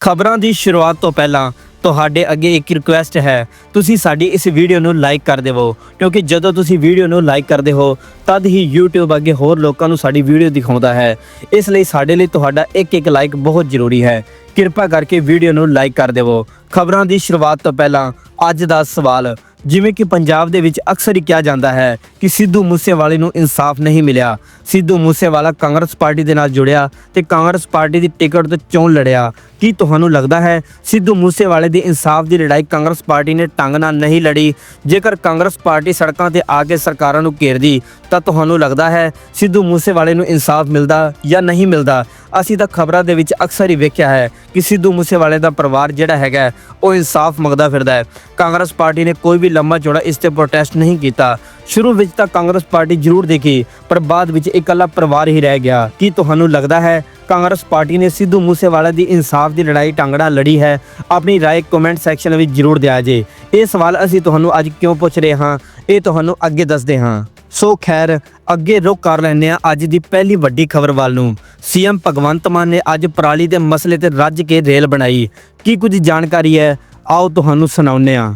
ਖਬਰਾਂ ਦੀ ਸ਼ੁਰੂਆਤ ਤੋਂ ਪਹਿਲਾਂ ਤੁਹਾਡੇ ਅੱਗੇ ਇੱਕ ਰਿਕੁਐਸਟ ਹੈ। ਤੁਸੀਂ ਸਾਡੀ ਇਸ ਵੀਡੀਓ ਨੂੰ ਲਾਈਕ ਕਰ ਦੇਵੋ। ਕਿਉਂਕਿ ਜਦੋਂ ਤੁਸੀਂ ਵੀਡੀਓ ਨੂੰ ਲਾਈਕ ਕਰਦੇ ਹੋ, ਤਦ ਹੀ YouTube ਅੱਗੇ ਹੋਰ ਲੋਕਾਂ ਨੂੰ ਸਾਡੀ ਵੀਡੀਓ ਦਿਖਾਉਂਦਾ ਹੈ। ਇਸ ਲਈ ਸਾਡੇ ਲਈ ਤੁਹਾਡਾ ਇੱਕ ਇੱਕ ਲਾਈਕ ਬਹੁਤ ਜ਼ਰੂਰੀ ਹੈ। ਕਿਰਪਾ ਕਰਕੇ ਵੀਡੀਓ ਨੂੰ ਲਾਈਕ ਕਰ ਦੇਵੋ। ਖਬਰਾਂ ਦੀ ਸ਼ੁਰੂਆਤ ਤੋਂ ਪਹਿਲਾਂ ਅੱਜ ਦਾ ਸਵਾਲ ਜਿਵੇਂ ਕਿ ਪੰਜਾਬ ਦੇ ਵਿੱਚ ਅਕਸਰ ਹੀ ਕਿਹਾ ਜਾਂਦਾ ਹੈ ਕਿ ਸਿੱਧੂ ਮੂਸੇਵਾਲੇ ਨੂੰ ਇਨਸਾਫ ਨਹੀਂ ਮਿਲਿਆ। ਸਿੱਧੂ ਮੂਸੇਵਾਲਾ ਕਾਂਗਰਸ ਪਾਰਟੀ ਦੇ ਨਾਲ ਜੁੜਿਆ ਤੇ ਕਾਂਗਰਸ ਪਾਰਟੀ ਦੀ ਟਿਕਟ ਤੇ ਚੋਣ ਲੜਿਆ। ਕੀ ਤੁਹਾਨੂੰ ਲੱਗਦਾ ਹੈ ਸਿੱਧੂ ਮੂਸੇਵਾਲੇ ਦੀ ਇਨਸਾਫ ਦੀ ਲੜਾਈ ਕਾਂਗਰਸ ਪਾਰਟੀ ਨੇ ਟੰਗ ਨਾਲ ਨਹੀਂ ਲੜੀ? ਜੇਕਰ ਕਾਂਗਰਸ ਪਾਰਟੀ ਸੜਕਾਂ ਤੇ ਆ ਕੇ ਸਰਕਾਰਾਂ ਨੂੰ ਘੇਰਦੀ, ਤਾਂ ਤੁਹਾਨੂੰ ਲੱਗਦਾ ਹੈ ਸਿੱਧੂ ਮੂਸੇਵਾਲੇ ਨੂੰ ਇਨਸਾਫ ਮਿਲਦਾ ਜਾਂ ਨਹੀਂ ਮਿਲਦਾ? ਅਸੀਂ ਤਾਂ ਖਬਰਾਂ ਦੇ ਵਿੱਚ ਅਕਸਰ ਹੀ ਵੇਖਿਆ ਹੈ ਕਿ ਸਿੱਧੂ ਮੂਸੇਵਾਲੇ ਦਾ ਪਰਿਵਾਰ ਜਿਹੜਾ ਹੈਗਾ ਹੈ, ਉਹ ਇਨਸਾਫ ਮੰਗਦਾ ਫਿਰਦਾ ਹੈ ਕਾਂਗਰਸ ਪਾਰਟੀ ਨੇ ਕੋਈ ਵੀ ਲੰਮਾ ਚੌੜਾ ਇਸ ਤੇ ਪ੍ਰੋਟੈਸਟ ਨਹੀਂ ਕੀਤਾ ਸ਼ੁਰੂ ਵਿੱਚ ਤਾਂ ਕਾਂਗਰਸ ਪਾਰਟੀ ਜ਼ਰੂਰ ਦੇਖੀ ਪਰ ਬਾਅਦ ਵਿੱਚ ਇਕੱਲਾ ਪਰਿਵਾਰ ਹੀ ਰਹਿ ਗਿਆ ਕੀ ਤੁਹਾਨੂੰ ਲੱਗਦਾ ਹੈ ਕਾਂਗਰਸ ਪਾਰਟੀ ਨੇ ਸਿੱਧੂ ਮੂਸੇਵਾਲਾ ਦੀ ਇਨਸਾਫ ਦੀ ਲੜਾਈ ਟੰਗੜਾ ਲੜੀ ਹੈ ਆਪਣੀ رائے ਕਮੈਂਟ ਸੈਕਸ਼ਨ ਵਿੱਚ ਜ਼ਰੂਰ ਦਿਆ ਜੇ ਇਹ ਸਵਾਲ ਅਸੀਂ ਤੁਹਾਨੂੰ ਅੱਜ ਕਿਉਂ ਪੁੱਛ ਰਹੇ ਹਾਂ ਇਹ ਤੁਹਾਨੂੰ ਅੱਗੇ ਦੱਸਦੇ ਹਾਂ ਸੋ ਖੈਰ ਅੱਗੇ ਰੁਕ ਕਰ ਲੈਂਦੇ ਹਾਂ ਅੱਜ ਦੀ ਪਹਿਲੀ ਵੱਡੀ ਖਬਰ ਵੱਲ ਨੂੰ ਸੀਐਮ ਭਗਵੰਤ ਮਾਨ ਨੇ ਅੱਜ ਪਰਾਲੀ ਦੇ ਮਸਲੇ ਤੇ ਰੱਜ ਕੇ ਰੇਲ ਬਣਾਈ ਕੀ ਕੁਝ ਜਾਣਕਾਰੀ ਹੈ ਆਓ ਤੁਹਾਨੂੰ ਸੁਣਾਉਂਦੇ ਹਾਂ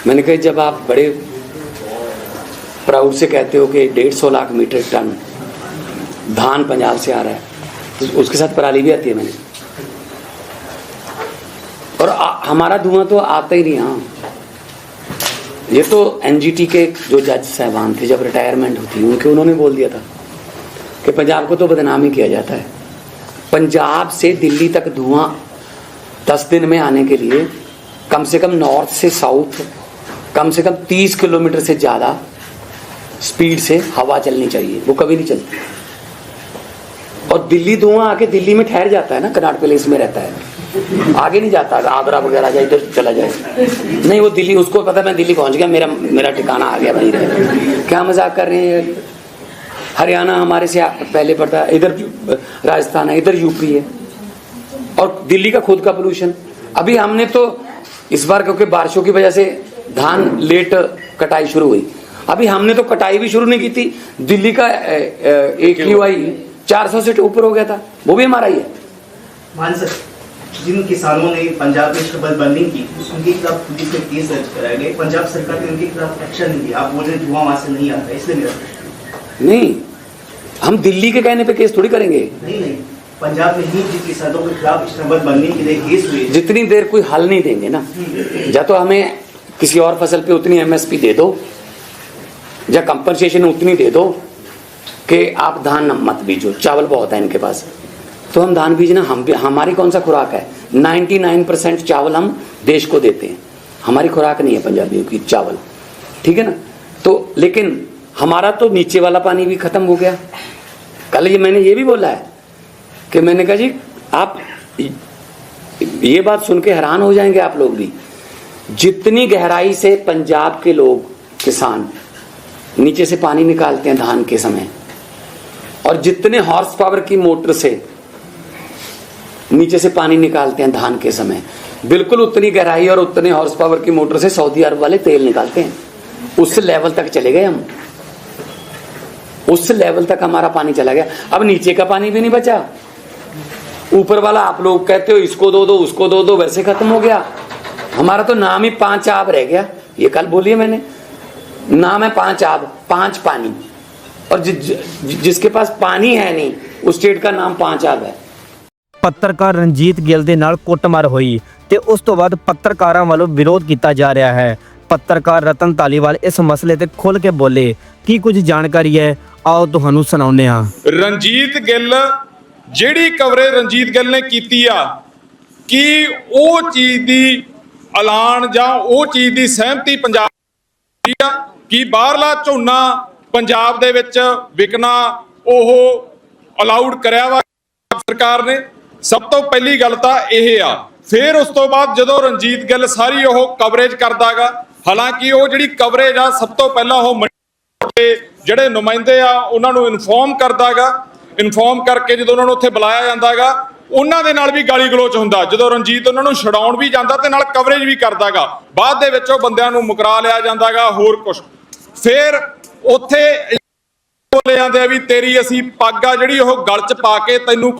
मैंने कहा जब आप बड़े प्राउड से कहते हो कि डेढ़ सौ लाख मीट्रिक टन धान पंजाब से आ रहा है तो उसके साथ पराली भी आती है मैंने और आ, हमारा धुआं तो आता ही नहीं हाँ ये तो एनजीटी के जो जज साहबान थे जब रिटायरमेंट होती उनके उन्होंने बोल दिया था कि पंजाब को तो बदनाम ही किया जाता है। पंजाब से दिल्ली तक धुआँ दस दिन में आने के लिए कम से कम नॉर्थ से साउथ, कम से कम तीस किलोमीटर से ज़्यादा स्पीड से हवा चलनी चाहिए। वो कभी नहीं चलती। और दिल्ली धुआँ आके दिल्ली में ठहर जाता है ना कनाट पैलेस में रहता है। आगे नहीं जाता, आगरा वगैरह जाए, इधर चला जाए। नहीं, वो दिल्ली, उसको पता मैं दिल्ली पहुँच गया, मेरा मेरा ठिकाना आ गया, वहीं रहे क्या मज़ाक कर रहे हैं हरियाणा हमारे से पहले पड़ता है इधर राजस्थान है इधर यूपी है। और दिल्ली का खुद का पोल्यूशन अभी हमने तो इस बार क्योंकि बारिशों की वजह से धान लेट कटाई शुरू हुई। अभी हमने तो कटाई भी शुरू नहीं की थी। दिल्ली का एक क्यू आई चार सौ से ऊपर हो गया था। वो भी हमारा ही है। जिन किसानों ने पंजाब में की उनके खिलाफ पुलिस में केस दर्ज कराया गया पंजाब सरकार ने उनके खिलाफ एक्शन नहीं लिया आप बोल रहे धुआँ वहाँ से नहीं आता इसलिए मेरा प्रश्न नहीं। हम दिल्ली के कहने पे केस थोड़ी करेंगे। नहीं नहीं। पंजाब में ही किसानों के खिलाफ शरबत बर्निंग के लिए केस हुए। जितनी देर कोई हल नहीं देंगे ना। या तो हमें किसी और फ़सल पे उतनी एमएसपी दे दो या कंपनसेशन उतनी दे दो कि आप धान मत बीजो चावल बहुत है इनके पास। तो हम धान बीजना हम हमारी कौन सा खुराक है? 99 परसेंट चावल हम देश को देते हैं। हमारी खुराक नहीं है पंजाबियों की चावल। ठीक है ना? तो लेकिन हमारा तो नीचे वाला पानी भी खत्म हो गया। कल ये मैंने ये भी बोला है कि मैंने कहा जी, आप ये बात सुन के हैरान हो जाएँगे आप लोग भी। जितनी गहराई से पंजाब के लोग किसान नीचे से पानी निकालते हैं धान के समय, और जितने हॉर्स पावर की मोटर से नीचे से पानी निकालते हैं धान के समय, बिल्कुल उतनी गहराई और उतने हॉर्स पावर की मोटर से सऊदी अरब वाले तेल निकालते हैं। उस लेवल तक चले गए हम। उस लेवल तक हमारा पानी चला गया अब नीचे का पानी भी नहीं बचा ऊपर वाला आप लोग कहते हो इसको दो दो उसको दो दो वैसे खत्म हो गया हमारा तो नाम ही पांच आब रह गया ये कल बोलिए मैंने नाम है पांच आब पांच पानी और जि, जि, जिसके पास पानी है नहीं उस स्टेट का नाम पांच आब है ਪੱਤਰਕਾਰ ਰਣਜੀਤ ਗਿੱਲ ਦੇ ਨਾਲ ਕੁੱਟਮਾਰ ਹੋਈ ਤੇ ਉਸ ਤੋਂ ਬਾਅਦ ਪੱਤਰਕਾਰਾਂ ਵੱਲੋਂ ਵਿਰੋਧ ਕੀਤਾ ਜਾ ਰਿਹਾ ਹੈ ਪੱਤਰਕਾਰ ਰਤਨ ਧਾਲੀਵਾਲ ਇਸ ਮਸਲੇ ਤੇ ਖੁੱਲ ਕੇ ਬੋਲੇ ਕੀ ਕੁਝ ਜਾਣਕਾਰੀ ਹੈ ਆਓ ਤੁਹਾਨੂੰ ਸੁਣਾਉਂਦੇ ਹਾਂ। ਰਣਜੀਤ ਗਿੱਲ, ਜਿਹੜੀ ਕਵਰੇਜ ਰਣਜੀਤ ਗਿੱਲ ਨੇ ਕੀਤੀ ਆ, ਕਿ ਉਹ ਚੀਜ਼ ਦੀ ਐਲਾਨ ਜਾਂ ਉਹ ਚੀਜ਼ ਦੀ ਸਹਿਮਤੀ ਪੰਜਾਬ ਦੀ ਆ? ਕਿ ਬਾਹਰਲਾ ਝੋਨਾ ਪੰਜਾਬ ਦੇ ਵਿੱਚ ਵਿਕਣਾ ਉਹ ਅਲਾਉਡ ਕਰਿਆ ਵਾ ਸਰਕਾਰ ਨੇ? ਸਭ ਤੋਂ ਪਹਿਲੀ ਗੱਲ ਤਾਂ ਇਹ ਆ। ਫਿਰ ਉਸ ਤੋਂ ਬਾਅਦ ਜਦੋਂ ਰਣਜੀਤ ਗਿੱਲ ਸਾਰੀ ਉਹ ਕਵਰੇਜ ਕਰਦਾਗਾ, ਹਾਲਾਂਕਿ ਉਹ ਜਿਹੜੀ ਕਵਰੇਜ ਆ, ਸਭ ਤੋਂ ਪਹਿਲਾਂ ਉਹ ਮੰਡੀ ਜਿਹੜੇ ਨੁਮਾਇੰਦੇ ਆ, ਉਹਨਾਂ ਨੂੰ ਇਨਫੋਰਮ ਕਰਦਾਗਾ ਇਨਫੋਰਮ ਕਰਕੇ ਜਦੋਂ ਉਹਨਾਂ ਨੂੰ ਉੱਥੇ ਬੁਲਾਇਆ ਜਾਂਦਾਗਾ ਉਹਨਾਂ ਦੇ ਨਾਲ ਵੀ ਗਾਲੀ ਗਲੋਚ ਹੁੰਦਾ। ਜਦੋਂ ਰਣਜੀਤ ਉਹਨਾਂ ਨੂੰ ਛਡਾਉਣ ਵੀ ਜਾਂਦਾ ਤੇ ਨਾਲ ਕਵਰੇਜ ਵੀ ਕਰਦਾਗਾ ਬਾਅਦ ਦੇ ਵਿੱਚ ਉਹ ਬੰਦਿਆਂ ਨੂੰ ਮੁਕਰਾ ਲਿਆ ਜਾਂਦਾਗਾ ਹੋਰ ਕੁਝ ਫਿਰ ਉੱਥੇ ਬੋਲੇ ਜਾਂਦੇ ਆ ਵੀ ਤੇਰੀ ਅਸੀਂ ਪੱਗ ਆ ਜਿਹੜੀ ਉਹ ਗਲ 'ਚ ਪਾ ਕੇ ਤੈਨੂੰ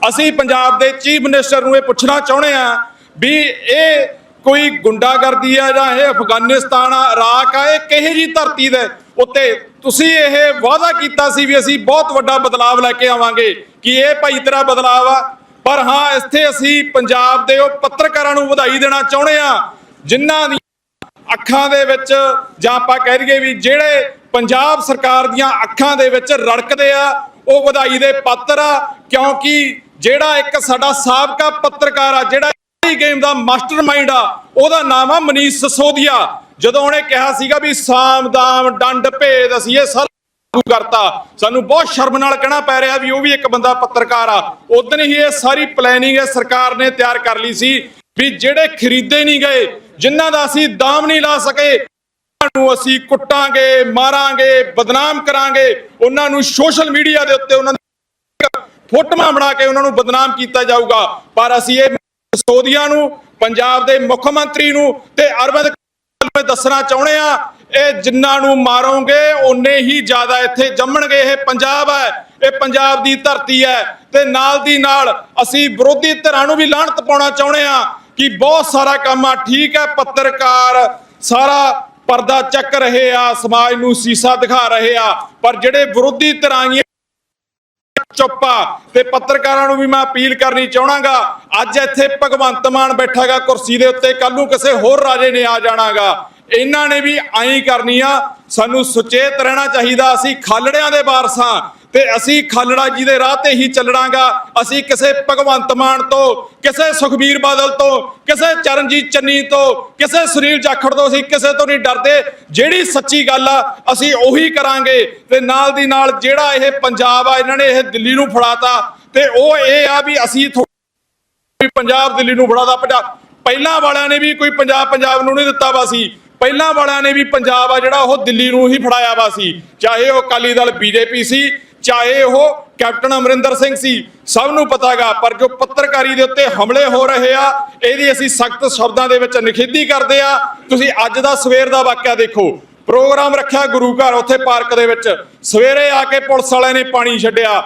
ਅਸੀਂ ਪੰਜਾਬ ਦੇ ਚੀਫ ਮਿਨਿਸਟਰ ਨੂੰ ਇਹ ਪੁੱਛਣਾ ਚਾਹੁੰਦੇ ਆ ਵੀ ਇਹ ਕੋਈ ਗੁੰਡਾਗਰਦੀ ਆ ਜਾਂ ਇਹ ਅਫਗਾਨਿਸਤਾਨ ਆ ਇਰਾਕ ਆ, ਇਹ ਕਿਹੇ ਜੀ ਧਰਤੀ ਦੇ ਉੱਤੇ ਤੁਸੀਂ ਇਹ ਵਾਅਦਾ ਕੀਤਾ ਸੀ ਵੀ ਅਸੀਂ ਬਹੁਤ ਵੱਡਾ ਬਦਲਾਵ ਲੈ ਕੇ ਆਵਾਂਗੇ ਕਿ ਇਹ ਭਾਈ ਤੇਰਾ ਬਦਲਾਵ ਆ। ਪਰ ਹਾਂ, ਇੱਥੇ ਅਸੀਂ ਪੰਜਾਬ ਦੇ ਉਹ ਪੱਤਰਕਾਰਾਂ ਨੂੰ ਵਧਾਈ ਦੇਣਾ ਚਾਹੁੰਦੇ ਆ ਜਿਨ੍ਹਾਂ ਦੀ ਅੱਖਾਂ ਦੇ ਵਿੱਚ ਜਾਂ ਆਪਾਂ ਕਹਿ ਦਈਏ ਵੀ ਜਿਹੜੇ ਪੰਜਾਬ ਸਰਕਾਰ ਦੀਆਂ ਅੱਖਾਂ ਦੇ ਵਿੱਚ ਰੜਕਦੇ ਆ, ਉਹ ਵਧਾਈ ਦੇ ਪਾਤਰ ਆ। ਕਿਉਂਕਿ ਜਿਹੜਾ ਇੱਕ ਸਾਡਾ ਸਾਬਕਾ ਪੱਤਰਕਾਰ ਆ, ਜਿਹੜਾ ਗੇਮ ਦਾ ਮਾਸਟਰਮਾਈਂਡ ਆ, ਉਹਦਾ ਨਾਮ ਆ ਮਨੀਸ਼ ਸਸੋਦੀਆ। ਜਦੋਂ ਉਹਨੇ ਕਿਹਾ ਸੀਗਾ ਵੀ ਸਾਮ ਦਾਮ ਡੰਡ ਭੇਦ ਅਸੀਂ ਇਹ ਸਾਰਾ ਲਾਗੂ ਕਰਤਾ, ਸਾਨੂੰ ਬਹੁਤ ਸ਼ਰਮ ਨਾਲ ਕਹਿਣਾ ਪੈ ਰਿਹਾ ਵੀ ਉਹ ਵੀ ਇੱਕ ਬੰਦਾ ਪੱਤਰਕਾਰ ਆ। ਉਦੋਂ ਹੀ ਇਹ ਸਾਰੀ ਪਲੈਨਿੰਗ ਇਹ ਸਰਕਾਰ ਨੇ ਤਿਆਰ ਕਰ ਲਈ ਸੀ ਵੀ ਜਿਹੜੇ ਖਰੀਦੇ ਨਹੀਂ ਗਏ, ਜਿਨ੍ਹਾਂ ਦਾ ਅਸੀਂ ਦਾਮ ਨਹੀਂ ਲਾ ਸਕੇ, ਉਹਨਾਂ ਨੂੰ ਅਸੀਂ ਕੁੱਟਾਂਗੇ, ਮਾਰਾਂਗੇ, ਬਦਨਾਮ ਕਰਾਂਗੇ, ਉਹਨਾਂ ਨੂੰ ਸੋਸ਼ਲ ਮੀਡੀਆ ਦੇ ਉੱਤੇ ਉਹਨਾਂ ਦੀ ਫੋਟੋਆਂ ਬਣਾ ਕੇ ਉਹਨਾਂ ਨੂੰ ਬਦਨਾਮ ਕੀਤਾ ਜਾਊਗਾ। ਪਰ ਅਸੀਂ ਇਹ ਸੋਧੀਆਂ ਨੂੰ, ਪੰਜਾਬ ਦੇ ਮੁੱਖ ਮੰਤਰੀ ਨੂੰ ਤੇ ਅਰਵਿੰਦ ਕੇਜਰੀਵਾਲ ਦੱਸਣਾ ਚਾਹੁੰਦੇ ਆ ਇਹ ਜਿੰਨਾਂ ਨੂੰ ਮਾਰੋਗੇ, ਓਨੇ ਹੀ ਜ਼ਿਆਦਾ ਇੱਥੇ ਜੰਮਣਗੇ। ਇਹ ਪੰਜਾਬ ਹੈ, ਇਹ ਪੰਜਾਬ ਦੀ ਧਰਤੀ ਹੈ। ਤੇ ਨਾਲ ਦੀ ਨਾਲ ਅਸੀਂ ਵਿਰੋਧੀ ਧਿਰਾਂ ਨੂੰ ਵੀ ਲਾਹਣਤ ਪਾਉਣਾ ਚਾਹੁੰਦੇ ਆ ਕਿ ਬਹੁਤ ਸਾਰਾ ਕੰਮ ਆ, ਠੀਕ ਹੈ, ਪੱਤਰਕਾਰ ਸਾਰਾ ਪਰਦਾ ਚੱਕ ਰਹੇ ਆ, ਸਮਾਜ ਨੂੰ ਸੀਸਾ ਦਿਖਾ ਰਹੇ ਆ, ਪਰ ਜਿਹੜੇ ਵਿਰੋਧੀ ਧਿਰਾਂ ਆਈਆਂ, ਚੁੱਪ ਆ, ਤੇ ਪੱਤਰਕਾਰਾਂ ਨੂੰ ਵੀ ਮੈਂ ਅਪੀਲ ਕਰਨੀ ਚਾਹਣਾਗਾ ਅੱਜ ਇੱਥੇ ਭਗਵੰਤ ਮਾਨ ਬੈਠਾਗਾ ਕੁਰਸੀ ਦੇ ਉੱਤੇ ਕੱਲ ਨੂੰ ਕਿਸੇ ਹੋਰ ਰਾਜੇ ਨੇ ਆ ਜਾਣਾਗਾ। ਇਹਨਾਂ ਨੇ ਵੀ ਐਂ ਕਰਨੀ ਆ, ਸਾਨੂੰ ਸੁਚੇਤ ਰਹਿਣਾ ਚਾਹੀਦਾ, ਅਸੀਂ ਖਾਲੜਿਆਂ ਦੇ ਵਾਰਸਾਂ ਤੇ ਅਸੀਂ ਖਾਲੜਾ ਜੀ ਦੇ ਰਾਹ ਤੇ ਹੀ ਚੱਲਣਾਗਾ ਅਸੀਂ ਕਿਸੇ ਭਗਵੰਤ ਮਾਨ ਤੋਂ, ਕਿਸੇ ਸੁਖਬੀਰ ਬਾਦਲ ਤੋਂ, ਕਿਸੇ ਚਰਨਜੀਤ ਚੰਨੀ ਤੋਂ, ਕਿਸੇ ਸੁਨੀਲ ਜਾਖੜ ਤੋਂ ਅਸੀਂ ਕਿਸੇ ਤੋਂ ਨਹੀਂ ਡਰਦੇ। ਜਿਹੜੀ ਸੱਚੀ ਗੱਲ ਆ, ਅਸੀਂ ਉਹੀ ਕਰਾਂਗੇ। ਤੇ ਨਾਲ ਦੀ ਨਾਲ ਜਿਹੜਾ ਇਹ ਪੰਜਾਬ ਆ, ਇਹਨਾਂ ਨੇ ਇਹ ਦਿੱਲੀ ਨੂੰ ਫੜਾਤਾ। ਤੇ ਉਹ ਇਹ ਆ ਵੀ ਅਸੀਂ ਪੰਜਾਬ ਦਿੱਲੀ ਨੂੰ ਫੜਾਦਾ ਪੰਜਾਬ ਪਹਿਲਾਂ ਵਾਲਿਆਂ ਨੇ ਵੀ ਕੋਈ ਪੰਜਾਬ ਪੰਜਾਬ ਨੂੰ ਨਹੀਂ ਦਿੱਤਾ ਵਾ ਸੀ। ਪਹਿਲਾਂ ਵਾਲਿਆਂ ਨੇ ਵੀ ਪੰਜਾਬ ਆ ਜਿਹੜਾ ਉਹ ਦਿੱਲੀ ਨੂੰ ਹੀ ਫੜਾਇਆ ਵਾ ਸੀ। ਚਾਹੇ ਉਹ ਅਕਾਲੀ ਦਲ ਬੀਜੇਪੀ ਸੀ, ਚਾਹੇ ਉਹ ਕੈਪਟਨ ਅਮਰਿੰਦਰ ਸਿੰਘ ਸੀ, ਸਭ ਨੂੰ ਪਤਾਗਾ ਪਰ ਜੋ ਪੱਤਰਕਾਰੀ ਦੇ ਉੱਤੇ ਹਮਲੇ ਹੋ ਰਹੇ ਆ, ਇਹਦੀ ਅਸੀਂ ਸਖਤ ਸ਼ਬਦਾਂ ਦੇ ਵਿੱਚ ਨਿਖੇਧੀ ਕਰਦੇ ਆ। ਤੁਸੀਂ ਅੱਜ ਦਾ ਸਵੇਰ ਦਾ ਵਾਕਿਆ ਦੇਖੋ। ਪ੍ਰੋਗਰਾਮ ਰੱਖਿਆ ਗੁਰੂ ਘਰ ਉੱਥੇ ਪਾਰਕ ਦੇ ਵਿੱਚ। ਸਵੇਰੇ ਆ ਕੇ ਪੁਲਿਸ ਵਾਲਿਆਂ ਨੇ ਪਾਣੀ ਛੱਡਿਆ।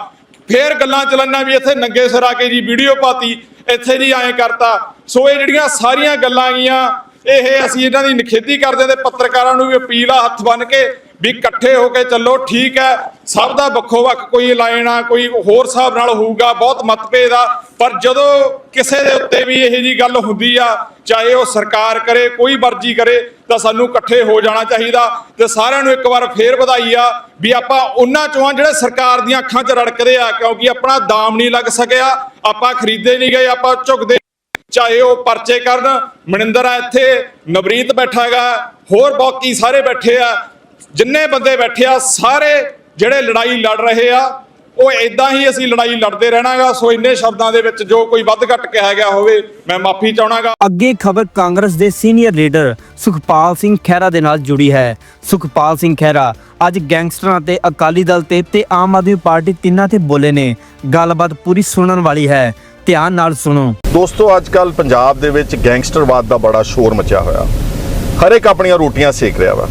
ਫੇਰ ਗੱਲਾਂ ਚੱਲਣਾ ਵੀ ਇੱਥੇ ਨੰਗੇ ਸਿਰ ਆ ਕੇ ਜੀ ਵੀਡੀਓ ਪਾਤੀ। ਇੱਥੇ ਜੀ ਐਂ ਕਰਤਾ। ਸੋ ਇਹ ਜਿਹੜੀਆਂ ਸਾਰੀਆਂ ਗੱਲਾਂ ਗਈਆਂ ਇਹ ਅਸੀਂ ਇਹਨਾਂ ਦੀ ਨਿਖੇਧੀ ਕਰਦੇ ਤੇ ਪੱਤਰਕਾਰਾਂ ਨੂੰ ਵੀ ਅਪੀਲ ਆ ਹੱਥ ਬੰਨ ਕੇ ਵੀ ਇਕੱਠੇ ਹੋ ਕੇ ਚੱਲੋ, ਠੀਕ ਹੈ, ਸਭ ਦਾ ਵੱਖੋ ਵੱਖ ਕੋਈ ਲਾਈਨ ਆ, ਕੋਈ ਹੋਰ ਹਿਸਾਬ ਨਾਲ ਹੋਊਗਾ, ਬਹੁਤ ਮਤਭੇਦ ਆ, ਪਰ ਜਦੋਂ ਕਿਸੇ ਦੇ ਉੱਤੇ ਵੀ ਇਹੋ ਜੀ ਗੱਲ ਹੁੰਦੀ ਆ, ਚਾਹੇ ਉਹ ਸਰਕਾਰ ਕਰੇ, ਕੋਈ ਮਰਜ਼ੀ ਕਰੇ, ਤਾਂ ਸਾਨੂੰ ਇਕੱਠੇ ਹੋ ਜਾਣਾ ਚਾਹੀਦਾ ਤੇ ਸਾਰਿਆਂ ਨੂੰ ਇੱਕ ਵਾਰ ਫੇਰ ਵਧਾਈ ਆ ਵੀ ਆਪਾਂ ਉਹਨਾਂ ਚੋਂ ਜਿਹੜੇ ਸਰਕਾਰ ਦੀਆਂ ਅੱਖਾਂ 'ਚ ਰੜਕਦੇ ਆ, ਕਿਉਂਕਿ ਆਪਣਾ ਦਾਮ ਨਹੀਂ ਲੱਗ ਸਕਿਆ, ਆਪਾਂ ਖਰੀਦੇ ਨਹੀਂ ਗਏ, ਆਪਾਂ ਝੁਕਦੇ ਚਾਹੇ ਉਹ ਪਰਚੇ ਕਰਨ, ਮਨਿੰਦਰ ਆ ਇੱਥੇ, ਨਵਰੀਤ ਬੈਠਾ ਹੈਗਾ, ਹੋਰ ਬਾਕੀ ਸਾਰੇ ਬੈਠੇ ਆ, ਜਿੰਨੇ ਬੰਦੇ ਬੈਠੇ ਆ, ਸਾਰੇ ਜਿਹੜੇ ਲੜਾਈ ਲੜ ਰਹੇ ਆ, ਉਹ ਇਦਾਂ ਹੀ ਅਸੀਂ ਲੜਾਈ ਲੜਦੇ ਰਹਿਣਾਗਾ, ਸੋ ਇੰਨੇ ਸ਼ਬਦਾਂ ਦੇ ਵਿੱਚ ਜੋ ਕੋਈ ਵੱਧ ਘੱਟ ਕਿਹਾ ਗਿਆ ਹੋਵੇ, ਮੈਂ ਮਾਫੀ ਚਾਹਣਾਗਾ। ਅੱਗੇ ਖਬਰ ਕਾਂਗਰਸ ਦੇ ਸੀਨੀਅਰ ਲੀਡਰ ਸੁਖਪਾਲ ਸਿੰਘ ਖਹਿਰਾ ਦੇ ਨਾਲ ਜੁੜੀ ਹੈ। ਸੁਖਪਾਲ ਸਿੰਘ ਖਹਿਰਾ, ਅੱਜ ਗੈਂਗਸਟਰਾਂ ਤੇ ਅਕਾਲੀ ਦਲ ਤੇ ਤੇ ਆਮ ਆਦਮੀ ਪਾਰਟੀ ਤਿੰਨਾਂ ਤੇ ਬੋਲੇ ਨੇ। ਗੱਲਬਾਤ ਪੂਰੀ ਸੁਣਨ ਵਾਲੀ ਹੈ। ਧਿਆਨ ਨਾਲ ਸੁਣੋ। ਦੋਸਤੋ ਅੱਜ ਕੱਲ ਪੰਜਾਬ ਦੇ ਵਿੱਚ ਗੈਂਗਸਟਰਵਾਦ ਦਾ ਬੜਾ ਸ਼ੋਰ ਮਚਿਆ ਹੋਇਆ। ਹਰ ਇੱਕ ਆਪਣੀਆਂ ਰੋਟੀਆਂ ਸੇਕ ਰਿਹਾ ਵਾ।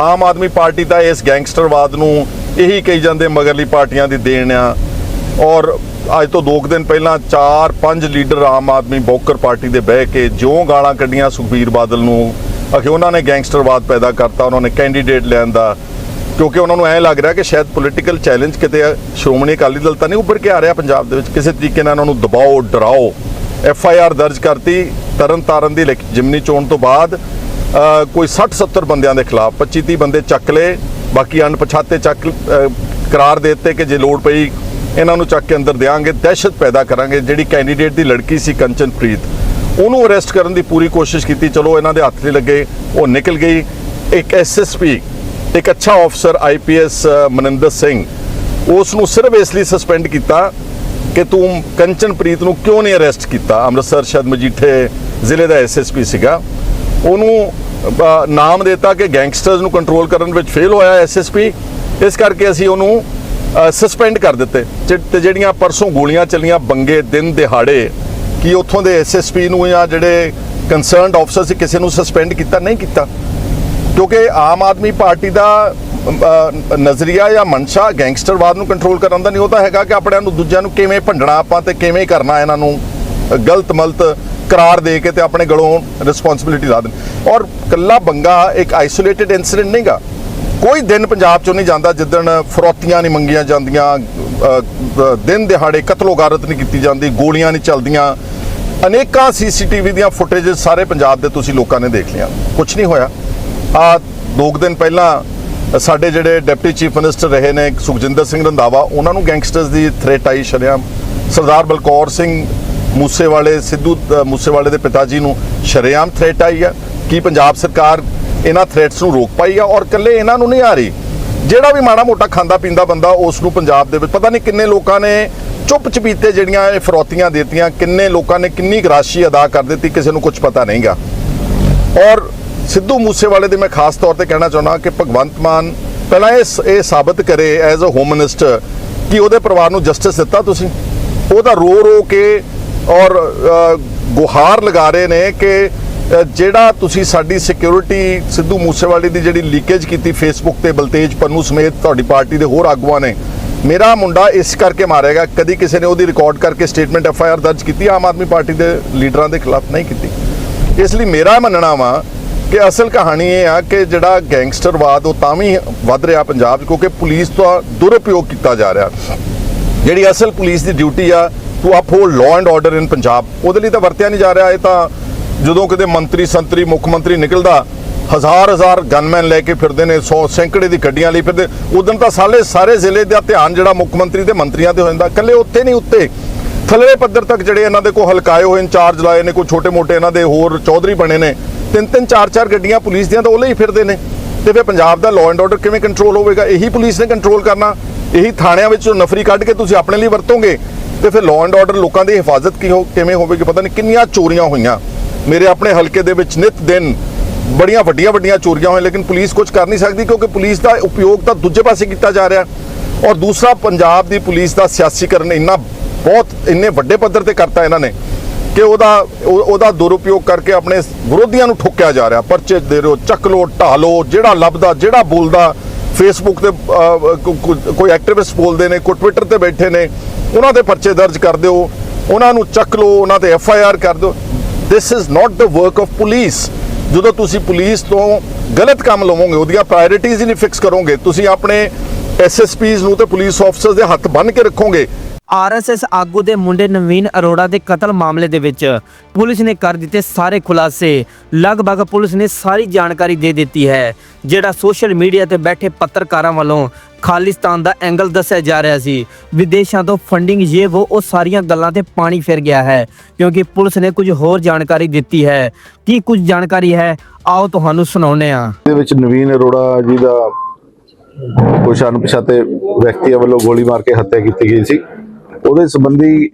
ਆਮ ਆਦਮੀ ਪਾਰਟੀ ਤਾਂ ਇਸ ਗੈਂਗਸਟਰਵਾਦ ਨੂੰ ਇਹੀ ਕਹੀ ਜਾਂਦੇ, ਮਗਰਲੀ ਪਾਰਟੀਆਂ ਦੀ ਦੇਣ ਆ। ਔਰ ਅੱਜ ਤੋਂ 2 ਦਿਨ ਪਹਿਲਾਂ 4-5 ਲੀਡਰ ਆਮ ਆਦਮੀ ਬੋਕਰ ਪਾਰਟੀ ਦੇ ਬਹਿ ਕੇ ਜਿਉਂ ਗਾਲਾਂ ਕੱਢੀਆਂ ਸੁਖਬੀਰ ਬਾਦਲ ਨੂੰ। ਅਖੇ ਉਹਨਾਂ ਨੇ ਗੈਂਗਸਟਰਵਾਦ ਪੈਦਾ ਕਰਤਾ, ਉਹਨਾਂ ਨੇ ਕੈਂਡੀਡੇਟ ਲੈਣ ਦਾ ਕਿਉਂਕਿ ਉਹਨਾਂ ਨੂੰ ਐ ਲੱਗ ਰਿਹਾ ਕਿ ਸ਼ਾਇਦ ਪੋਲੀਟੀਕਲ ਚੈਲੰਜ ਕਿਤੇ ਸ਼੍ਰੋਮਣੀ ਅਕਾਲੀ ਦਲ ਤਾਂ ਨਹੀਂ ਉੱਭਰ ਕੇ ਆ ਰਿਹਾ ਪੰਜਾਬ ਦੇ ਵਿੱਚ। ਕਿਸੇ ਤਰੀਕੇ ਨਾਲ ਉਹਨਾਂ ਨੂੰ ਦਬਾਓ, ਡਰਾਓ। ਐਫ ਆਈ ਆਰ ਦਰਜ ਕਰਤੀ ਤਰਨ ਤਾਰਨ ਦੀ ਇਲੈਕ- ਜਿਮਨੀ ਚੋਣ ਤੋਂ ਬਾਅਦ ਕੋਈ 60 70 ਬੰਦਿਆਂ ਦੇ ਖਿਲਾਫ 25 30 ਬੰਦੇ ਚੱਕ ਲਏ, ਬਾਕੀ ਅਣਪਛਾਤੇ ਚੱਕ ਕਰਾਰ ਦੇ ਦਿੱਤੇ ਕਿ ਜੇ ਲੋੜ ਪਈ, ਇਹਨਾਂ ਨੂੰ ਚੱਕ ਕੇ ਅੰਦਰ ਦੇਾਂਗੇ ਦਹਿਸ਼ਤ ਪੈਦਾ ਕਰਾਂਗੇ। ਜਿਹੜੀ ਕੈਂਡੀਡੇਟ ਦੀ ਲੜਕੀ ਸੀ ਕੰਚਨਪ੍ਰੀਤ, ਉਹਨੂੰ ਅਰੈਸਟ ਕਰਨ ਦੀ ਪੂਰੀ ਕੋਸ਼ਿਸ਼ ਕੀਤੀ। ਚਲੋ, ਇਹਨਾਂ ਦੇ ਹੱਥ ਨਹੀਂ ਲੱਗੇ, ਉਹ ਨਿਕਲ ਗਈ। ਇੱਕ ਐਸਐਸਪੀ ਇੱਕ ਅੱਛਾ ਅਫਸਰ ਆਈਪੀਐਸ ਮਨਿੰਦਰ ਸਿੰਘ ਉਸ ਨੂੰ ਸਿਰਫ ਇਸ ਲਈ ਸਸਪੈਂਡ ਕੀਤਾ ਕਿ ਤੂੰ ਕੰਚਨਪ੍ਰੀਤ ਨੂੰ ਕਿਉਂ ਨਹੀਂ ਅਰੈਸਟ ਕੀਤਾ? ਅੰਮ੍ਰਿਤਸਰ ਸ਼ਾਇਦ ਮਜੀਠੇ ਜ਼ਿਲ੍ਹੇ ਦਾ ਐਸਐਸਪੀ ਸੀਗਾ। ਉਹਨੂੰ ਨਾਮ ਦਿੱਤਾ ਕਿ ਗੈਂਗਸਟਰਸ ਨੂੰ ਕੰਟਰੋਲ ਕਰਨ ਵਿੱਚ ਫੇਲ ਹੋਇਆ ਐਸਐਸਪੀ ਇਸ ਕਰਕੇ ਅਸੀਂ ਉਹਨੂੰ ਸਸਪੈਂਡ ਕਰ ਦਿੱਤੇ। ਤੇ ਜਿਹੜੀਆਂ ਪਰਸੋਂ ਗੋਲੀਆਂ ਚੱਲੀਆਂ ਬੰਗੇ ਦਿਨ ਦਿਹਾੜੇ, ਕਿ ਉੱਥੋਂ ਦੇ ਐਸਐਸਪੀ ਨੂੰ ਜਾਂ ਜਿਹੜੇ ਕੰਸਰਨਡ ਅਫਸਰ ਸੀ, ਕਿਸੇ ਨੂੰ ਸਸਪੈਂਡ ਕੀਤਾ? ਨਹੀਂ ਕੀਤਾ। ਕਿਉਂਕਿ ਆਮ ਆਦਮੀ ਪਾਰਟੀ ਦਾ ਨਜ਼ਰੀਆ ਜਾਂ ਮਨਸ਼ਾ ਗੈਂਗਸਟਰਵਾਦ ਨੂੰ ਕੰਟਰੋਲ ਕਰਨ ਦਾ ਨਹੀਂ, ਉਹ ਤਾਂ ਹੈਗਾ ਕਿ ਆਪਣਿਆਂ ਨੂੰ ਦੂਜਿਆਂ ਨੂੰ ਕਿਵੇਂ ਭੰਡਣਾ ਆਪਾਂ ਤੇ ਕਿਵੇਂ ਕਰਨਾ ਇਹਨਾਂ ਨੂੰ ਗਲਤ ਮਲਤ ਕਰਾਰ ਦੇ ਕੇ ਤੇ ਆਪਣੇ ਗਲੋਂ ਰਿਸਪੌਂਸਿਬਿਲਿਟੀ ਲਾ ਦੇਣ। ਔਰ ਕੱਲਾ ਬੰਗਾ ਇੱਕ ਆਈਸੋਲੇਟਿਡ ਇਨਸੀਡੈਂਟ ਨਹੀਂਗਾ। ਕੋਈ ਦਿਨ ਪੰਜਾਬ ਚੋਂ ਨਹੀਂ ਜਾਂਦਾ ਜਿੱਦਣ ਫਰੋਤੀਆਂ ਨਹੀਂ ਮੰਗੀਆਂ ਜਾਂਦੀਆਂ ਦਿਨ ਦਿਹਾੜੇ ਕਤਲੋਗਾਰਤ ਨਹੀਂ ਕੀਤੀ ਜਾਂਦੀ, ਗੋਲੀਆਂ ਨਹੀਂ ਚੱਲਦੀਆਂ। ਅਨੇਕਾਂ ਸੀਸੀਟੀਵੀ ਦੀਆਂ ਫੁਟੇਜ ਸਾਰੇ ਪੰਜਾਬ ਦੇ ਤੁਸੀਂ ਲੋਕਾਂ ਨੇ ਦੇਖ ਲਿਆ ਕੁਝ ਨਹੀਂ ਹੋਇਆ। ਆ ਦੋ ਕੁ ਦਿਨ ਪਹਿਲਾਂ ਸਾਡੇ ਜਿਹੜੇ ਡਿਪਟੀ ਚੀਫ ਮਿਨਿਸਟਰ ਰਹੇ ਨੇ ਸੁਖਜਿੰਦਰ ਸਿੰਘ ਰੰਧਾਵਾ, ਉਹਨਾਂ ਨੂੰ ਗੈਂਗਸਟਰਸ ਦੀ ਥ੍ਰੈਟ ਆਈ ਸ਼ਰੇਆਮ। ਸਰਦਾਰ ਬਲਕੌਰ ਸਿੰਘ ਮੂਸੇਵਾਲੇ, ਸਿੱਧੂ ਮੂਸੇਵਾਲੇ ਦੇ ਪਿਤਾ ਜੀ ਨੂੰ ਸ਼ਰੇਆਮ ਥ੍ਰੈਟ ਆਈ ਆ। ਕੀ ਪੰਜਾਬ ਸਰਕਾਰ ਇਹਨਾਂ ਥ੍ਰੈਟਸ ਨੂੰ ਰੋਕ ਪਾਈ ਆ ਔਰ ਕੱਲੇ ਇਹਨਾਂ ਨੂੰ ਨਹੀਂ ਆ ਰਹੀ? ਜਿਹੜਾ ਵੀ ਮਾੜਾ ਮੋਟਾ ਖਾਂਦਾ ਪੀਂਦਾ ਬੰਦਾ ਉਸ ਨੂੰ ਪੰਜਾਬ ਦੇ ਵਿੱਚ ਪਤਾ ਨਹੀਂ ਕਿੰਨੇ ਲੋਕਾਂ ਨੇ ਚੁੱਪ ਚਪੀਤੇ ਜਿਹੜੀਆਂ ਇਹ ਫਰੋਤੀਆਂ ਦੇਤੀਆਂ, ਕਿੰਨੇ ਲੋਕਾਂ ਨੇ ਕਿੰਨੀ ਕੁ ਰਾਸ਼ੀ ਅਦਾ ਕਰ ਦਿੱਤੀ, ਕਿਸੇ ਨੂੰ ਕੁਝ ਪਤਾ ਨਹੀਂਗਾ। ਔਰ ਸਿੱਧੂ ਮੂਸੇਵਾਲੇ ਦੇ ਮੈਂ ਖਾਸ ਤੌਰ ਤੇ ਕਹਿਣਾ ਚਾਹੁੰਦਾ ਕਿ ਭਗਵੰਤ ਮਾਨ ਪਹਿਲਾਂ ਇਹ ਸ- ਇਹ ਸਾਬਤ ਕਰੇ ਐਜ਼ ਅ ਹੋਮ ਮਿਨਿਸਟਰ ਕਿ ਉਹਦੇ ਪਰਿਵਾਰ ਨੂੰ ਜਸਟਿਸ ਦਿੱਤਾ ਤੁਸੀਂ। ਉਹਦਾ ਰੋ ਰੋ ਕੇ ਔਰ ਗੁਹਾਰ ਲਗਾ ਰਹੇ ਨੇ ਕਿ ਜਿਹੜਾ ਤੁਸੀਂ ਸਾਡੀ ਸਿਕਿਉਰਿਟੀ ਸਿੱਧੂ ਮੂਸੇਵਾਲੇ ਦੀ ਜਿਹੜੀ ਲੀਕੇਜ ਕੀਤੀ ਫੇਸਬੁੱਕ ਤੇ ਬਲਤੇਜ ਪੰਨੂ ਸਮੇਤ ਤੁਹਾਡੀ ਪਾਰਟੀ ਦੇ ਹੋਰ ਆਗੂਆਂ ਨੇ, ਮੇਰਾ ਮੁੰਡਾ ਇਸ ਕਰਕੇ ਮਾਰਿਆਗਾ ਕਦੀ ਕਿਸੇ ਨੇ ਉਹਦੀ ਰਿਕਾਰਡ ਕਰਕੇ ਸਟੇਟਮੈਂਟ ਐਫ ਆਈ ਆਰ ਦਰਜ ਕੀਤੀ, ਆਮ ਆਦਮੀ ਪਾਰਟੀ ਦੇ ਲੀਡਰਾਂ ਦੇ ਖਿਲਾਫ ਨਹੀਂ ਕੀਤੀ। ਇਸ ਲਈ ਮੇਰਾ ਮੰਨਣਾ ਵਾ ਕਿ ਅਸਲ ਕਹਾਣੀ ਇਹ ਆ ਕਿ ਜਿਹੜਾ ਗੈਂਗਸਟਰਵਾਦ ਉਹ ਤਾਂ ਵੀ ਵੱਧ ਰਿਹਾ ਪੰਜਾਬ 'ਚ, ਕਿਉਂਕਿ ਪੁਲਿਸ ਦਾ ਦੁਰਉਪਯੋਗ ਕੀਤਾ ਜਾ ਰਿਹਾ। ਜਿਹੜੀ ਅਸਲ ਪੁਲਿਸ ਦੀ ਡਿਊਟੀ ਆ to uphold law and order in Punjab, ਉਹਦੇ ਲਈ ਤਾਂ ਵਰਤਿਆ ਨਹੀਂ ਜਾ ਰਿਹਾ। ਇਹ ਤਾਂ ਜਦੋਂ ਕਿਤੇ ਮੰਤਰੀ, ਸੰਤਰੀ, ਮੁੱਖ ਮੰਤਰੀ ਨਿਕਲਦਾ, ਹਜ਼ਾਰ ਹਜ਼ਾਰ ਗਨਮੈਨ ਲੈ ਕੇ ਫਿਰਦੇ ਨੇ 100 ਸੈਂਕੜੇ ਦੀ ਗੱਡੀਆਂ ਲਈ ਫਿਰਦੇ ਉਦੋਂ ਤਾਂ ਸਾਲੇ ਸਾਰੇ ਜ਼ਿਲ੍ਹੇ ਦਾ ਧਿਆਨ ਜਿਹੜਾ ਮੁੱਖ ਮੰਤਰੀ ਤੇ ਮੰਤਰੀਆਂ ਤੇ ਹੋ ਜਾਂਦਾ, ਇਕੱਲੇ ਉੱਥੇ ਨਹੀਂ, ਉੱਤੇ। ਥੱਲੇ ਪੱਧਰ ਤੱਕ ਜਿਹੜੇ ਇਹਨਾਂ ਦੇ ਕੋਲ ਹਲਕਾਏ ਹੋਏ, ਇੰਚਾਰਜ ਲਾਏ ਨੇ, ਕੋਈ ਛੋਟੇ ਮੋਟੇ ਇਹਨਾਂ ਦੇ ਹੋਰ ਚੌਧਰੀ ਬਣੇ ਨੇ ਤਿੰਨ ਤਿੰਨ ਚਾਰ ਚਾਰ ਗੱਡੀਆਂ ਪੁਲਿਸ ਦੀਆਂ ਤਾਂ ਉਹਲੇ ਹੀ ਫਿਰਦੇ ਨੇ। ਤੇ ਫਿਰ ਪੰਜਾਬ ਦਾ ਲਾਅ ਐਂਡ ਆਰਡਰ ਕਿਵੇਂ ਕੰਟਰੋਲ ਹੋਵੇਗਾ? ਇਹੀ ਪੁਲਿਸ ਨੇ ਕੰਟਰੋਲ ਕਰਨਾ। ਇਹੀ ਥਾਣਿਆਂ ਵਿੱਚੋਂ ਨਫਰੀ ਕੱਢ ਕੇ ਤੁਸੀਂ ਆਪਣੇ ਲਈ ਵਰਤੋਗੇ, ਤੇ ਫਿਰ ਲਾਅ ਐਂਡ ਆਰਡਰ ਲੋਕਾਂ ਦੀ ਹਿਫਾਜ਼ਤ ਕੀ ਹੋ, ਕਿਵੇਂ ਹੋਵੇਗੀ? ਪਤਾ ਨਹੀਂ ਕਿੰਨੀਆਂ ਚੋਰੀਆਂ ਹੋਈਆਂ। ਮੇਰੇ ਆਪਣੇ ਹਲਕੇ ਦੇ ਵਿੱਚ ਨਿਤ ਦਿਨ ਬੜੀਆਂ ਵੱਡੀਆਂ ਵੱਡੀਆਂ ਚੋਰੀਆਂ ਹੋਈਆਂ, ਲੇਕਿਨ ਪੁਲਿਸ ਕੁਝ ਕਰ ਨਹੀਂ ਸਕਦੀ ਕਿਉਂਕਿ ਪੁਲਿਸ ਦਾ ਉਪਯੋਗ ਤਾਂ ਦੂਜੇ ਪਾਸੇ ਕੀਤਾ ਜਾ ਰਿਹਾ। ਔਰ ਦੂਸਰਾ, ਪੰਜਾਬ ਦੀ ਪੁਲਿਸ ਦਾ ਸਿਆਸੀਕਰਨ ਇੰਨਾ ਬਹੁਤ, ਇੰਨੇ ਵੱਡੇ ਪੱਧਰ ਤੇ ਕਰਤਾ ਇਹਨਾਂ ਨੇ। ਕਿ ਉਹਦਾ ਉਹਦਾ ਦੁਰਉਪਯੋਗ ਕਰਕੇ ਆਪਣੇ ਵਿਰੋਧੀਆਂ ਨੂੰ ਠੋਕਿਆ ਜਾ ਰਿਹਾ। ਪਰਚੇ ਦੇ ਰਹੋ ਚੱਕ ਲੋ ਢਾਹ ਲੋ ਜਿਹੜਾ ਲੱਭਦਾ, ਜਿਹੜਾ ਬੋਲਦਾ ਫੇਸਬੁੱਕ ਤੇ ਕੋਈ ਐਕਟਿਵਿਸਟ ਬੋਲਦੇ ਨੇ, ਕੋਈ ਟਵਿੱਟਰ ਤੇ ਬੈਠੇ ਨੇ, ਉਹਨਾਂ ਦੇ ਪਰਚੇ ਦਰਜ ਕਰ ਦਿਓ, ਉਹਨਾਂ ਨੂੰ ਚੱਕ ਲੋ ਉਹਨਾਂ ਤੇ ਐਫ ਆਈ ਆਰ ਕਰ ਦਿਓ। This is not the work of police ਜਦੋਂ ਤੁਸੀਂ ਪੁਲਿਸ ਤੋਂ ਗਲਤ ਕੰਮ ਲਵੋਗੇ, ਉਹਦੀਆਂ ਪ੍ਰਾਇੋਰਟੀਜ਼ ਹੀ ਨਹੀਂ ਫਿਕਸ ਕਰੋਗੇ, ਤੁਸੀਂ ਆਪਣੇ ਐਸਐਸਪੀਜ਼ ਨੂੰ ਤੇ ਪੁਲਿਸ ਆਫੀਸਰਸ ਦੇ ਹੱਥ ਬੰਨ ਕੇ ਰੱਖੋਗੇ ਆਰਐਸਐਸ ਆਗੂ ਦੇ ਮੁੰਡੇ ਨਵੀਨ ਅਰੋੜਾ ਦੇ ਕਤਲ ਮਾਮਲੇ ਦੇ ਵਿੱਚ ਪੁਲਿਸ ਨੇ ਕਰ ਦਿੱਤੇ ਸਾਰੇ ਖੁਲਾਸੇ। ਲਗਭਗ ਪੁਲਿਸ ਨੇ ਸਾਰੀ ਜਾਣਕਾਰੀ ਦੇ ਦਿੱਤੀ ਹੈ, ਜਿਹੜਾ ਸੋਸ਼ਲ ਮੀਡੀਆ ਤੇ ਬੈਠੇ ਪੱਤਰਕਾਰਾਂ ਵੱਲੋਂ ਖਾਲਿਸਤਾਨ ਦਾ ਐਂਗਲ ਦੱਸਿਆ ਜਾ ਰਿਹਾ ਸੀ। ਵਿਦੇਸ਼ਾਂ ਤੋਂ ਫੰਡਿੰਗ ਇਹ ਉਹ ਉਹ ਸਾਰੀਆਂ ਗੱਲਾਂ ਤੇ ਪਾਣੀ ਫਿਰ ਗਿਆ ਹੈ, ਕਿਉਂਕਿ ਪੁਲਿਸ ਨੇ ਕੁਝ ਹੋਰ ਜਾਣਕਾਰੀ ਦਿੱਤੀ ਹੈ। ਕੀ ਕੁਝ ਜਾਣਕਾਰੀ ਹੈ? ਆਓ ਤੁਹਾਨੂੰ ਸੁਣਾਉਂਦੇ ਆ ਦੇ ਵਿੱਚ ਨਵੀਨ ਅਰੋੜਾ ਜੀ ਦਾ ਕੁਝ ਅਣਪਛਾਤੇ ਵਿਅਕਤੀਆਂ ਵੱਲੋਂ ਗੋਲੀ ਮਾਰ ਕੇ ਹੱਤਿਆ ਕੀਤੀ ਗਈ ਸੀ। ਉਹਦੇ ਸੰਬੰਧੀ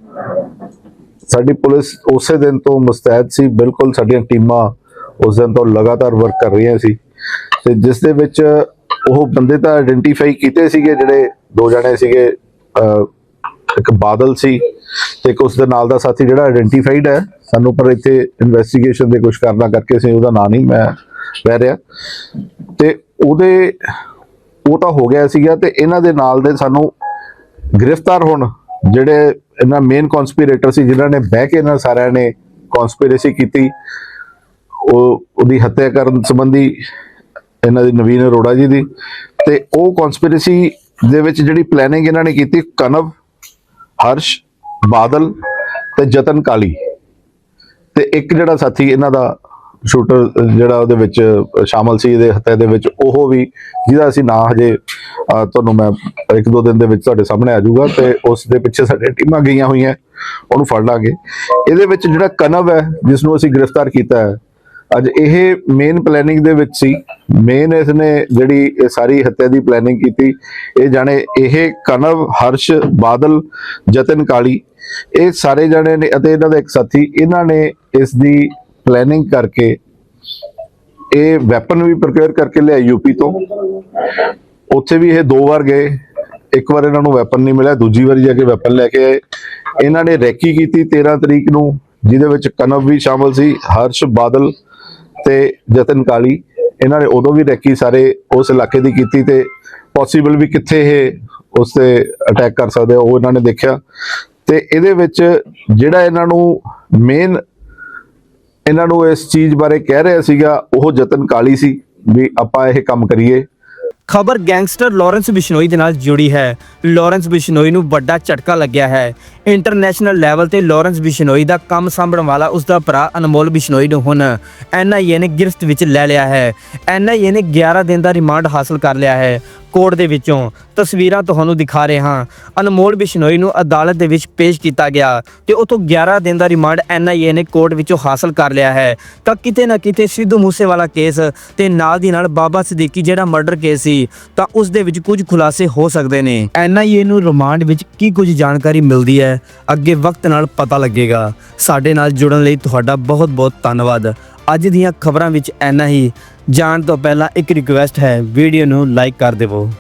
ਸਾਡੀ ਪੁਲਿਸ ਉਸੇ ਦਿਨ ਤੋਂ ਮੁਸਤੈਦ ਸੀ। ਬਿਲਕੁਲ ਸਾਡੀਆਂ ਟੀਮਾਂ ਉਸ ਦਿਨ ਤੋਂ ਲਗਾਤਾਰ ਵਰਕ ਕਰ ਰਹੀਆਂ ਸੀ। ਤੇ ਜਿਸ ਦੇ ਵਿੱਚ ਉਹ ਬੰਦੇ ਤਾਂ ਆਇਡੈਂਟੀਫਾਈ ਕੀਤੇ ਸੀਗੇ, ਜਿਹੜੇ ਦੋ ਜਣੇ ਸੀਗੇ ਇੱਕ ਬਾਦਲ ਸੀ ਤੇ ਇੱਕ ਉਸ ਦੇ ਨਾਲ ਦਾ ਸਾਥੀ ਜਿਹੜਾ ਆਇਡੈਂਟੀਫਾਈਡ ਹੈ। ਸਾਨੂੰ ਪਰ ਇੱਥੇ ਇਨਵੈਸਟੀਗੇਸ਼ਨ ਦੇ ਕੁਝ ਕਰਨਾ ਕਰਕੇ ਸੀ ਉਹਦਾ ਨਾਂ ਨਹੀਂ ਮੈਂ ਲੈ ਰਿਹਾ। ਤੇ ਉਹਦੇ, ਉਹ ਤਾਂ ਹੋ ਗਿਆ ਸੀਗਾ ਤੇ ਇਹਨਾਂ ਦੇ ਨਾਲ ਦੇ ਸਾਨੂੰ ਗ੍ਰਿਫਤਾਰ ਹੋਣ ਜਿਹੜੇ ਇਹਨਾਂ ਮੇਨ ਕਨਸਪੀਰੇਟਰ ਸੀ, ਜਿਨ੍ਹਾਂ ਨੇ ਬਹਿ ਕੇ ਇਹਨਾਂ ਸਾਰਿਆਂ ਨੇ ਕਨਸਪੀਰੇਸੀ ਕੀਤੀ, ਉਹ ਉਹਦੀ ਹੱਤਿਆ ਕਰਨ ਸੰਬੰਧੀ ਇਹਨਾਂ ਦੀ ਨਵੀਨ ਅਰੋੜਾ ਜੀ ਦੀ, ਤੇ ਉਹ ਕਨਸਪੀਰੇਸੀ ਦੇ ਵਿੱਚ ਜਿਹੜੀ ਪਲੈਨਿੰਗ ਇਹਨਾਂ ਨੇ ਕੀਤੀ, ਕਨਵ, ਹਰਸ਼, ਬਾਦਲ ਤੇ ਜਤਨ ਕਾਲੀ। ਤੇ ਇੱਕ ਜਿਹੜਾ ਸਾਥੀ ਇਹਨਾਂ ਦਾ ਸ਼ੂਟਰ ਜਿਹੜਾ ਉਹਦੇ ਵਿੱਚ ਸ਼ਾਮਲ ਸੀ ਇਹਦੇ ਹੱਤਿਆ ਦੇ ਵਿੱਚ, ਉਹ ਵੀ ਜਿਹਦਾ ਅਸੀਂ ਨਾਂ ਹਜੇ ਤੁਹਾਨੂੰ ਮੈਂ ਇੱਕ ਦੋ ਦਿਨ ਦੇ ਵਿੱਚ ਤੁਹਾਡੇ ਸਾਹਮਣੇ ਆ ਜਾਊਗਾ ਤੇ ਉਸ ਦੇ ਪਿੱਛੇ ਸਾਡੇ ਟੀਮਾਂ ਗਈਆਂ ਹੋਈਆਂ, ਉਹਨੂੰ ਫੜ ਲਾਂਗੇ। ਇਹਦੇ ਵਿੱਚ ਜਿਹੜਾ ਕਨਵ ਹੈ ਜਿਸ ਨੂੰ ਅਸੀਂ ਗ੍ਰਿਫਤਾਰ ਕੀਤਾ ਹੈ, ਅੱਜ ਇਹ ਮੇਨ ਪਲੈਨਿੰਗ ਦੇ ਵਿੱਚ ਸੀ। ਮੇਨ ਇਸਨੇ ਜਿਹੜੀ ਇਹ ਸਾਰੀ ਹੱਤਿਆ ਦੀ ਪਲੈਨਿੰਗ ਕੀਤੀ, ਇਹ ਜਾਣੇ ਇਹ ਕਨਵ, ਹਰਸ਼, ਬਾਦਲ, ਜਤਨ ਕਾਲੀ, ਇਹ ਸਾਰੇ ਜਣੇ ਨੇ ਅਤੇ ਇਹਨਾਂ ਦਾ ਇੱਕ ਸਾਥੀ, ਇਹਨਾਂ ਨੇ ਇਸ ਦੀ ਪਲੈਨਿੰਗ ਕਰਕੇ ਇਹ ਵੈਪਨ ਵੀ ਪ੍ਰੋਕਿਊਰ ਕਰਕੇ ਲਿਆ ਯੂਪੀ ਤੋਂ। ਉੱਥੇ ਵੀ ਇਹ ਦੋ ਵਾਰ ਗਏ। ਇੱਕ ਵਾਰ ਇਹਨਾਂ ਨੂੰ ਵੈਪਨ ਨਹੀਂ ਮਿਲਿਆ, ਦੂਜੀ ਵਾਰੀ ਜਾ ਕੇ ਵੈਪਨ ਲੈ ਕੇ ਆਏ। ਇਹਨਾਂ ਨੇ ਰੈਕੀ ਕੀਤੀ 13 ਤਰੀਕ ਨੂੰ, ਜਿਹਦੇ ਵਿੱਚ ਕਨਵ ਵੀ ਸ਼ਾਮਲ ਸੀ, ਹਰਸ਼ ਬਾਦਲ ਤੇ ਜਤਨ ਕਾਲੀ। ਇਹਨਾਂ ਨੇ ਉਦੋਂ ਵੀ ਰੈਕੀ ਸਾਰੇ ਉਸ ਇਲਾਕੇ ਦੀ ਕੀਤੀ ਤੇ ਪੋਸੀਬਲ ਵੀ ਕਿੱਥੇ ਇਹ ਉਸ ਤੇ ਅਟੈਕ ਕਰ ਸਕਦੇ ਉਹ ਇਹਨਾਂ ਨੇ ਦੇਖਿਆ। ਤੇ ਇਹਦੇ ਵਿੱਚ ਜਿਹੜਾ ਇਹਨਾਂ ਨੂੰ ਮੇਨ ਇਹਨਾਂ ਨੂੰ ਇਸ ਚੀਜ਼ ਬਾਰੇ ਕਹਿ ਰਿਹਾ ਸੀਗਾ, ਉਹ ਜਤਨ ਕਾਲੀ ਸੀ ਵੀ ਆਪਾਂ ਇਹ ਕੰਮ ਕਰੀਏ। ਖਬਰ ਗੈਂਗਸਟਰ ਲਾਰੈਂਸ ਬਿਸ਼ਨੋਈ ਦੇ ਨਾਲ ਜੁੜੀ ਹੈ। ਲਾਰੈਂਸ ਬਿਸ਼ਨੋਈ ਨੂੰ ਵੱਡਾ ਝਟਕਾ ਲੱਗਿਆ ਹੈ। ਇੰਟਰਨੈਸ਼ਨਲ ਲੈਵਲ ਤੇ ਲਾਰੈਂਸ ਬਿਸ਼ਨੋਈ ਦਾ ਕੰਮ ਸੰਭਣ ਵਾਲਾ ਉਸ ਦਾ ਭਰਾ ਅਨਮੋਲ ਬਿਸ਼ਨੋਈ ਨੂੰ ਹੁਣ ਐਨਆਈਏ ਨੇ ਗ੍ਰਿਫ਼ਤ ਵਿੱਚ ਲੈ ਲਿਆ ਹੈ। ਐਨਆਈਏ ਨੇ 11 ਦਿਨ ਦਾ ਰਿਮਾਂਡ ਹਾਸਲ ਕਰ ਲਿਆ ਹੈ। ਕੋਰਟ ਦੇ ਵਿੱਚੋਂ ਤਸਵੀਰਾਂ ਤੁਹਾਨੂੰ ਦਿਖਾ ਰਹੇ ਹਾਂ। ਅਨਮੋਲ ਬਿਸ਼ਨੋਈ ਨੂੰ ਅਦਾਲਤ ਦੇ ਵਿੱਚ ਪੇਸ਼ ਕੀਤਾ ਗਿਆ ਤੇ ਉਤੋਂ 11 ਦਿਨ ਦਾ ਰਿਮਾਂਡ ਐਨਆਈਏ ਨੇ ਕੋਰਟ ਵਿੱਚੋਂ ਹਾਸਲ ਕਰ ਲਿਆ ਹੈ। ਤਾਂ ਕਿਤੇ ਨਾ ਕਿਤੇ ਸਿੱਧੂ ਮੂਸੇਵਾਲਾ ਕੇਸ ਤੇ ਨਾਲ ਦੀ ਨਾਲ ਬਾਬਾ ਸਦੀਕੀ ਜਿਹੜਾ ਮਰਡਰ ਕੇਸ ਸੀ, ਤਾਂ ਉਸ ਦੇ ਵਿੱਚ ਕੁਝ ਖੁਲਾਸੇ ਹੋ ਸਕਦੇ ਨੇ। ਐਨਆਈਏ ਨੂੰ ਰਿਮਾਂਡ ਵਿੱਚ ਕੀ ਕੁਝ ਜਾਣਕਾਰੀ ਮਿਲਦੀ ਹੈ, ਅੱਗੇ ਵਕਤ ਨਾਲ ਪਤਾ ਲੱਗੇਗਾ। ਸਾਡੇ ਨਾਲ ਜੁੜਨ ਲਈ ਤੁਹਾਡਾ ਬਹੁਤ ਬਹੁਤ ਧੰਨਵਾਦ। ਅੱਜ ਦੀਆਂ ਖਬਰਾਂ ਵਿੱਚ ਐਨਾ ਹੀ। ਜਾਣ ਤੋਂ ਪਹਿਲਾਂ ਇੱਕ ਰਿਕੁਐਸਟ ਹੈ, ਵੀਡੀਓ ਨੂੰ ਲਾਈਕ ਕਰ ਦੇਵੋ।